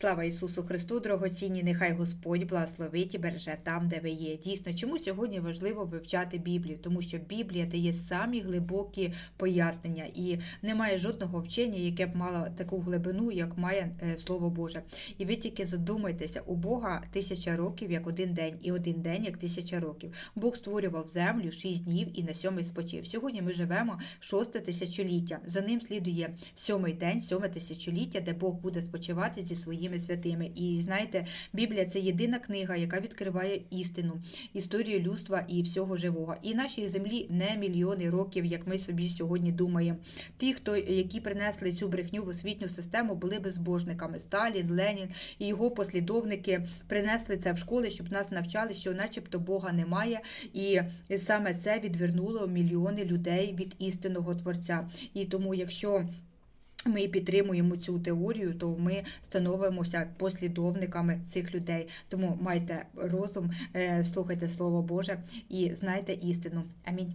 Слава Ісусу Христу, дорогоцінні, нехай Господь благословить і береже там, де ви є. Дійсно, чому сьогодні важливо вивчати Біблію? Тому що Біблія дає самі глибокі пояснення, і немає жодного вчення, яке б мало таку глибину, як має е, Слово Боже. І ви тільки задумайтеся, у Бога тисяча років як один день, і один день як тисяча років. Бог створював землю шість днів і на сьомий спочив. Сьогодні ми живемо шосте тисячоліття. За ним слідує сьомий день, сьоме тисячоліття, де Бог буде спочивати зі своїми святими. І знаєте, Біблія це єдина книга, яка відкриває істину, історію людства і всього живого. І нашій землі не мільйони років, як ми собі сьогодні думаємо. Ті, хто які принесли цю брехню в освітню систему, були безбожниками. Сталін, Ленін і його послідовники принесли це в школи, щоб нас навчали, що, начебто, Бога немає, і саме це відвернуло мільйони людей від істинного творця. І тому, якщо ми підтримуємо цю теорію, то ми становимося послідовниками цих людей. Тому майте розум, е, слухайте Слово Боже і знайте істину. Амінь.